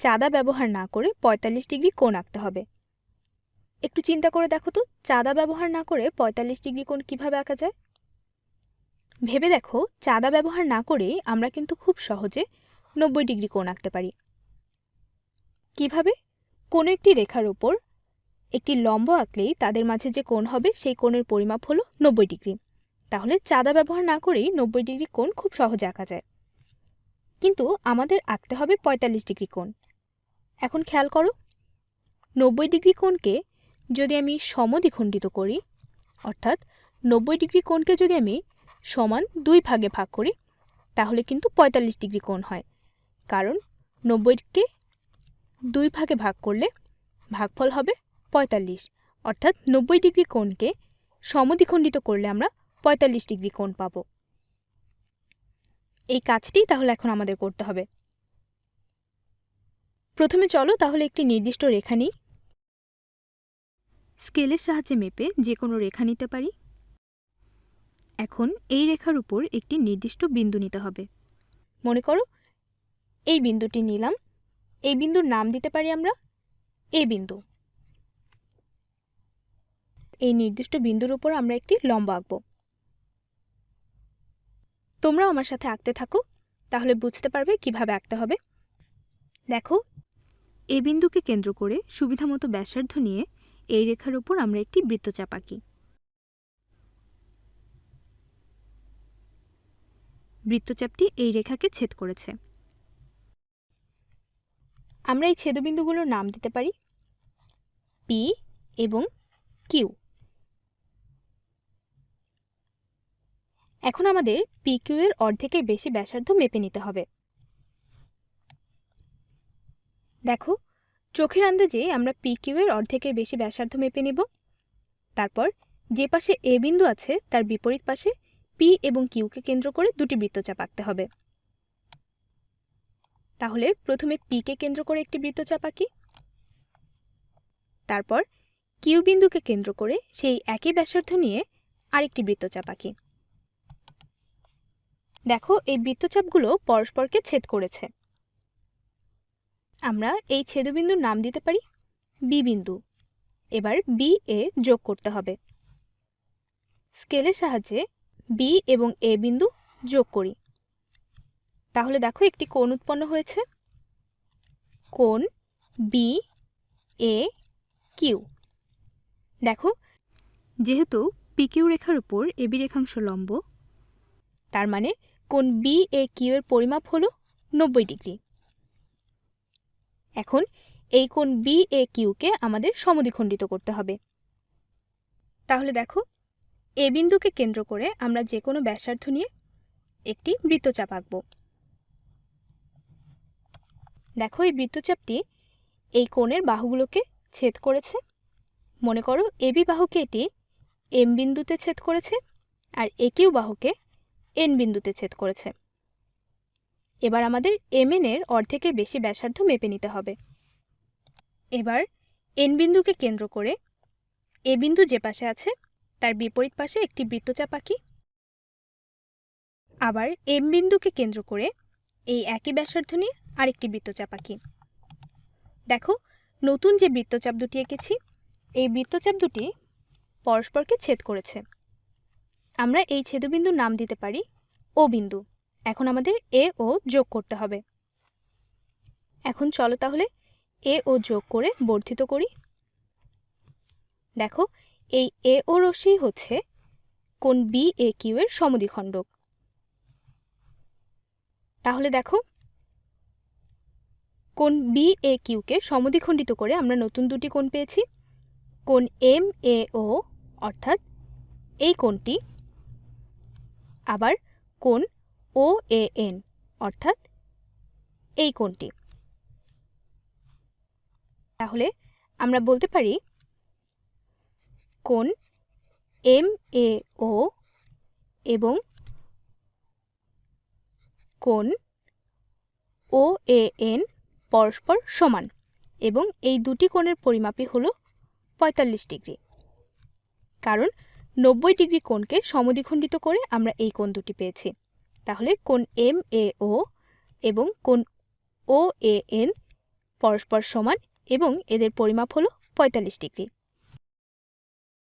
চাঁদা ব্যবহার না করে পঁয়তাল্লিশ ডিগ্রি কোণ আঁকতে হবে। একটু চিন্তা করে দেখো তো, চাঁদা ব্যবহার না করে পঁয়তাল্লিশ ডিগ্রি কোণ কীভাবে আঁকা যায়? ভেবে দেখো, চাঁদা ব্যবহার না করেই আমরা কিন্তু খুব সহজে নব্বই ডিগ্রি কোণ আঁকতে পারি। কীভাবে? কোনো একটি রেখার ওপর একটি লম্ব আঁকলেই তাদের মাঝে যে কোণ হবে, সেই কোণের পরিমাপ হলো নব্বই ডিগ্রি। তাহলে চাঁদা ব্যবহার না করেই নব্বই ডিগ্রি কোণ খুব সহজে আঁকা যায়। কিন্তু আমাদের আঁকতে হবে পঁয়তাল্লিশ ডিগ্রি কোণ। এখন খেয়াল করো, নব্বই ডিগ্রি কোণকে যদি আমি সমদ্বিখণ্ডিত করি, অর্থাৎ নব্বই ডিগ্রি কোণকে যদি আমি সমান দুই ভাগে ভাগ করি, তাহলে কিন্তু পঁয়তাল্লিশ ডিগ্রি কোণ হয়। কারণ নব্বইকে দুই ভাগে ভাগ করলে ভাগফল হবে পঁয়তাল্লিশ। অর্থাৎ নব্বই ডিগ্রি কোণকে সমদ্বিখণ্ডিত করলে আমরা পঁয়তাল্লিশ ডিগ্রি কোণ পাব। এই কাজটি তাহলে এখন আমাদের করতে হবে। প্রথমে চলো তাহলে একটি নির্দিষ্ট রেখা নিই। স্কেলের সাহায্যে মেপে যে কোনো রেখা নিতে পারি। এখন এই রেখার উপর একটি নির্দিষ্ট বিন্দু নিতে হবে। মনে করো, এই বিন্দুটি নিলাম। এই বিন্দুর নাম দিতে পারি আমরা এ বিন্দু। এই নির্দিষ্ট বিন্দুর উপর আমরা একটি লম্বা আঁকব। তোমরাও আমার সাথে আঁকতে থাকো, তাহলে বুঝতে পারবে কীভাবে আঁকতে হবে। দেখো এ বিন্দুকে কেন্দ্র করে সুবিধামতো ব্যাসার্ধ নিয়ে এই রেখার উপর আমরা একটি বৃত্তচাপ আঁকি। বৃত্তচাপটি এই রেখাকে ছেদ করেছে। আমরা এই ছেদবিন্দুগুলোর নাম দিতে পারি পি এবং কিউ এখন আমাদের পি কিউ এর অর্ধেকের বেশি ব্যাসার্ধ মেপে নিতে হবে। দেখো, চোখের আন্দাজে আমরা পি কিউ এর অর্ধেকের বেশি ব্যাসার্ধ মেপে নেব। তারপর যে পাশে এ বিন্দু আছে, তার বিপরীত পাশে পি এবং কিউকে কেন্দ্র করে দুটি বৃত্তচাপ আঁকতে হবে। তাহলে প্রথমে পিকে কেন্দ্র করে একটি বৃত্তচাপ আঁকি। তারপর কিউ বিন্দুকে কেন্দ্র করে সেই একই ব্যাসার্ধ নিয়ে আরেকটি বৃত্তচাপ আঁকি। দেখো, এই বৃত্তচাপগুলো পরস্পরকে ছেদ করেছে। আমরা এই ছেদবিন্দুর নাম দিতে পারি বি বিন্দু। এবার বি এ যোগ করতে হবে। স্কেলের সাহায্যে বি এবং এ বিন্দু যোগ করি। তাহলে দেখো একটি কোণ উৎপন্ন হয়েছে। কোণ বি এ কিউ দেখো, যেহেতু পিকিউ রেখার উপর এবি রেখাংশ লম্ব, তার মানে কোণ বি এ কিউ এর পরিমাপ হলো নব্বই ডিগ্রি। এখন এই কোণ বি এ কিউকে আমাদের সমদ্বিখণ্ডিত করতে হবে। তাহলে দেখো, এ বিন্দুকে কেন্দ্র করে আমরা যে কোনো ব্যাসার্ধ নিয়ে একটি বৃত্তচাপ আঁকব। দেখো, এই বৃত্তচাপটি এই কোণের বাহুগুলোকে ছেদ করেছে। মনে করো এবি বাহুকে এটি এম বিন্দুতে ছেদ করেছে আর এ কিউ বাহুকে এন বিন্দুতে ছেদ করেছে। এবার আমাদের এম এর অর্ধেকের বেশি ব্যাসার্ধ মেপে নিতে হবে। এবার এন বিন্দুকে কেন্দ্র করে এ বিন্দু যে পাশে আছে, তার বিপরীত পাশে একটি বৃত্তচাপ আঁকি। আবার এম বিন্দুকে কেন্দ্র করে এই একই ব্যাসার্ধ নিয়ে আরেকটি বৃত্তচাপ আঁকি। দেখো, নতুন যে বৃত্তচাপ দুটি এঁকেছি, এই বৃত্তচাপ দুটি পরস্পরকে ছেদ করেছে। আমরা এই ছেদবিন্দুর নাম দিতে পারি ও বিন্দু। এখন আমাদের এ ও যোগ করতে হবে। এখন চলো তাহলে এ ও যোগ করে বর্ধিত করি। দেখো, এই এ ও রশ্মি হচ্ছে কোন বি এ কিউ এর সমদ্বিখণ্ডক। তাহলে দেখো, কোন বি এ কিউকে সমদ্বিখণ্ডিত করে আমরা নতুন দুটি কোণ পেয়েছি। কোন এম এ ও অর্থাৎ এই কোণটি, আবার কোণ ও এ এন অর্থাৎ এই কোণটি। তাহলে আমরা বলতে পারি কোণ এম এ ও এবং কোণ ও এ এন পরস্পর সমান এবং এই দুটি কোণের পরিমাপই হল পঁয়তাল্লিশ ডিগ্রি। কারণ নব্বই ডিগ্রি কোণকে সমদ্বিখণ্ডিত করে আমরা এই কোণ দুটি পেয়েছি। তাহলে কোন এম এ ও এবং কোন ও এ এন পরস্পর সমান এবং এদের পরিমাপ হলো পঁয়তাল্লিশ ডিগ্রি।